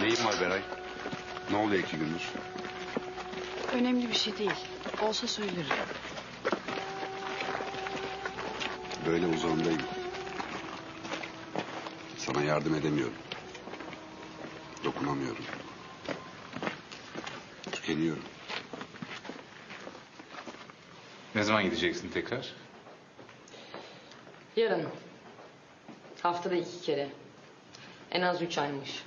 Neyin var Beray? Ne oluyor iki gündür? Önemli bir şey değil. Olsa söylerim. Böyle uzağındayım. Sana yardım edemiyorum. Dokunamıyorum. Tükeniyorum. Ne zaman gideceksin tekrar? Yarın. Haftada iki kere. En az üç aymış.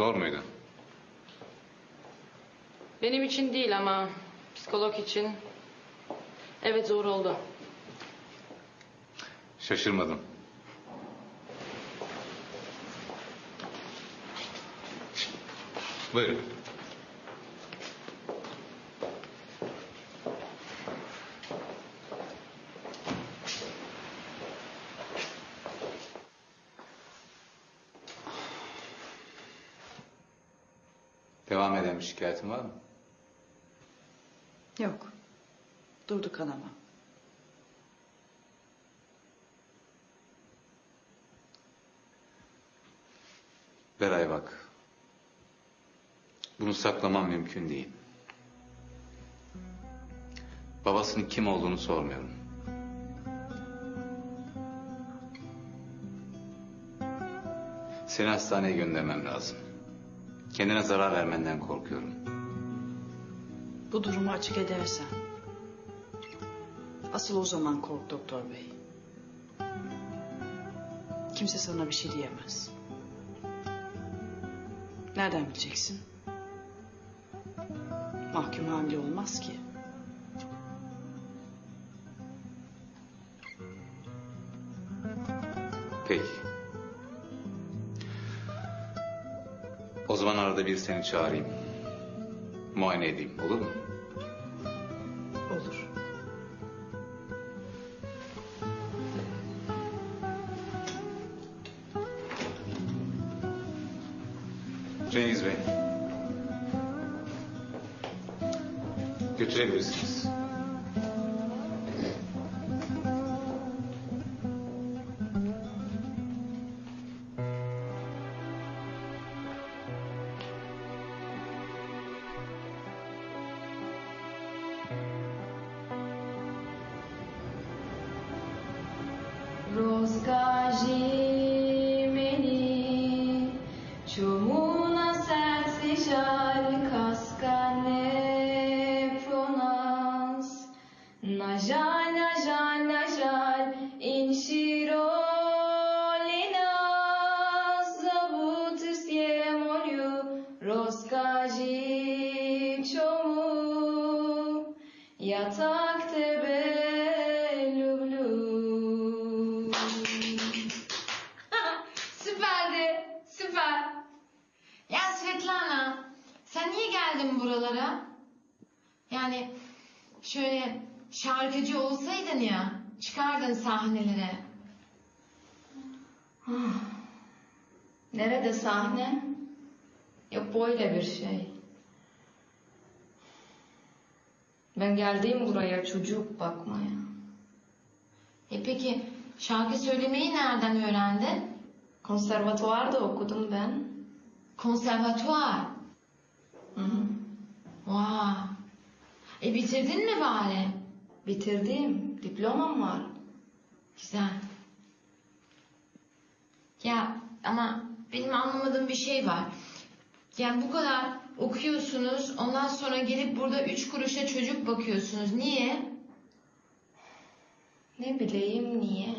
Zor muydu? Benim için değil ama psikolog için evet zor oldu. Şaşırmadım. Buyurun. Devam eden bir şikayetin var mı? Yok. Durdu kanama. Beray bak. Bunu saklamam mümkün değil. Babasının kim olduğunu sormuyorum. Seni hastaneye göndermem lazım. Kendine zarar vermenden korkuyorum. Bu durumu açık edersen. Asıl o zaman kork doktor bey. Kimse sana bir şey diyemez. Nereden bileceksin? Mahkum hamile olmaz ki. O zaman arada bir seni çağırayım. Muayene edeyim olur mu? birçoğu yatak tebellüm. Süperdi, süper. Ya Svetlana, sen niye geldin buralara? Yani şöyle şarkıcı olsaydın ya, çıkardın sahnelere. Nerede sahne? Yok böyle bir şey. Ben geldim buraya çocuk bakmaya. E peki şarkı söylemeyi nereden öğrendin? Konservatuvarda okudum ben. Konservatuvar. Hı hı. Vay. E bitirdin mi bari? Bitirdim. Diplomam var. Güzel. Ya ama benim anlamadığım bir şey var. Yani bu kadar okuyorsunuz, ondan sonra gelip burada üç kuruşa çocuk bakıyorsunuz. Niye? Ne bileyim niye?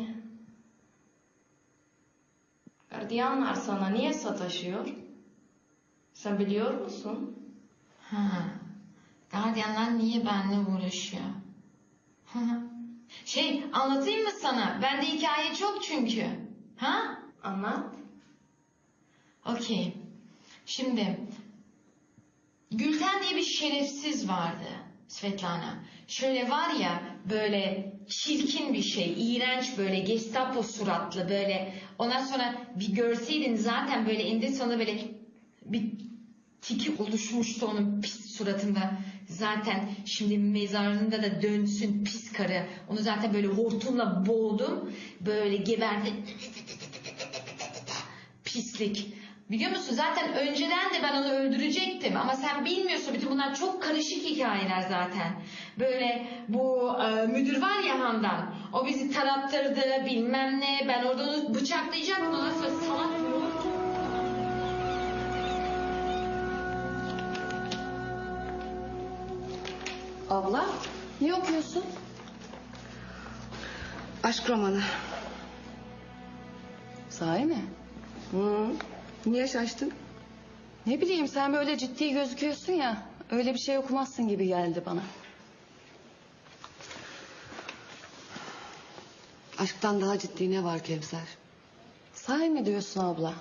Gardiyanlar sana niye sataşıyor? Sen biliyor musun? Ha. Gardiyanlar niye benimle uğraşıyor? Şey anlatayım mı sana? Bende hikaye çok çünkü. Ha? Anlat. Okey. Şimdi Gülten diye bir şerefsiz vardı Svetlana. Şöyle var ya böyle çirkin bir şey, iğrenç böyle gestapo suratlı böyle. Ondan sonra bir görseydin zaten böyle indi sana böyle bir tiki oluşmuştu onun pis suratında. Zaten şimdi mezarında da dönsün pis karı. Onu zaten böyle hortumla boğdum. Böyle geberdi. pislik. Biliyor musun zaten önceden de ben onu öldürecektim ama sen bilmiyorsun bütün bunlar çok karışık hikayeler zaten. Böyle bu e, müdür var ya Handan o bizi tarattırdı bilmem ne ben orada onu bıçaklayacaktım ondan sonra salak Abla ne okuyorsun? Aşk romanı. Sahi mi? Hı. Niye şaştın? Ne bileyim sen böyle ciddi gözüküyorsun ya. Öyle bir şey okumazsın gibi geldi bana. Aşktan daha ciddi ne var Kevser? Sahi mi diyorsun abla?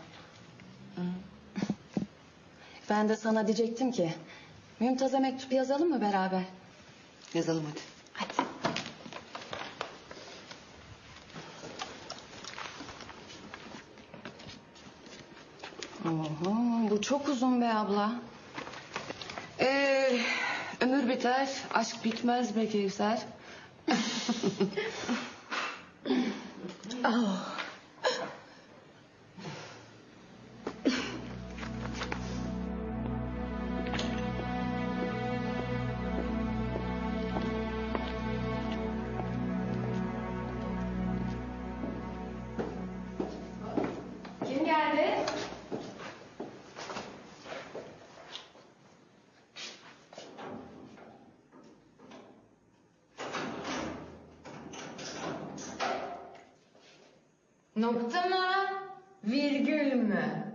Ben de sana diyecektim ki... Mümtaz'a mektup yazalım mı beraber? Yazalım hadi. Hadi. Oho, çok uzun be abla. Ee, ömür biter, aşk bitmez be Kevser. Nokta mı? Virgül mü?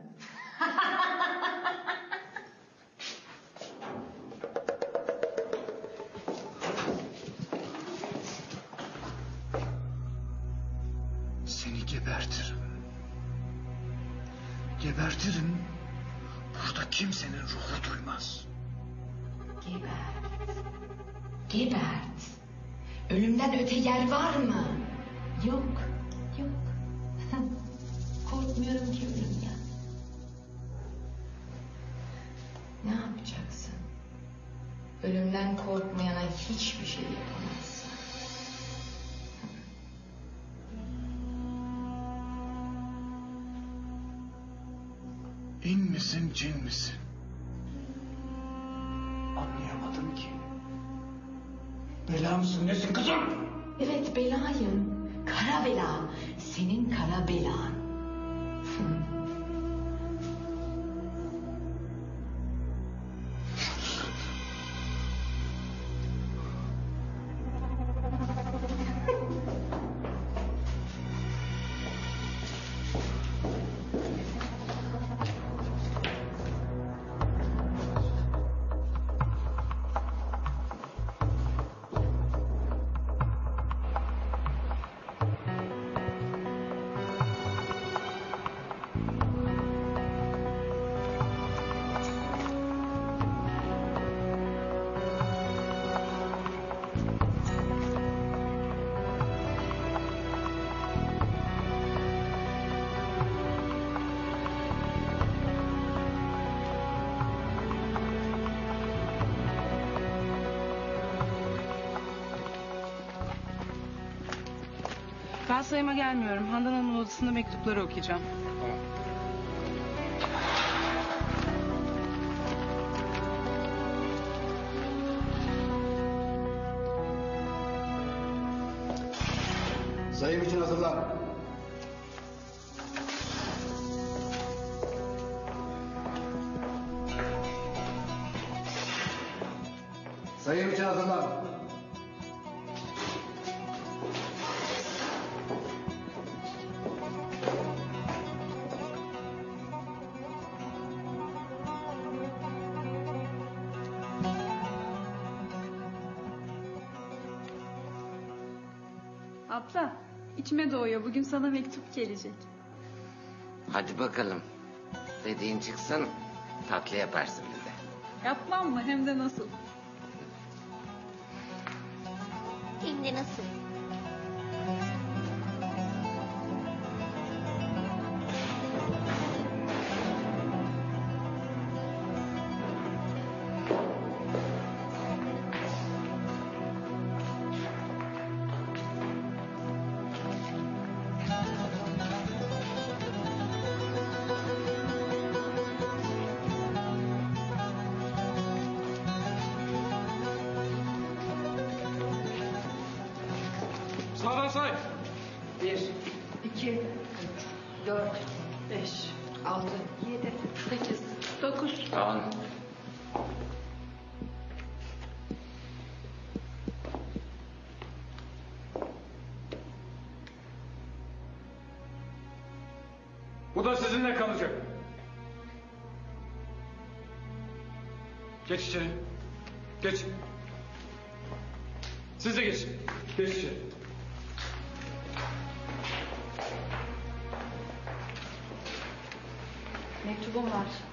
Seni gebertirim. Gebertirim. Burada kimsenin ruhu duymaz. Gebert. Gebert. Ölümden öte yer var mı? Ölümden korkmayana hiçbir şey yapamazsın. İn misin cin misin? Anlayamadım ki. Bela mısın nesin kızım? Evet belayım. Kara bela. Senin kara belan. Ben sayıma gelmiyorum. Handan Hanım'ın odasında mektupları okuyacağım. Sayım için hazırlan. Abla, içime doğuyor. Bugün sana mektup gelecek. Hadi bakalım. Dediğin çıksın. Tatlı yaparsın bize. Yapmam mı? Hem de nasıl? Hem de nasıl? Say. Bir, iki, dört, Beş, altı, yedi, sekiz, dokuz. On. Bu da sizinle kalacak. Geç içeri. Geç. Siz de geç. Geç içeri. Mektubum var.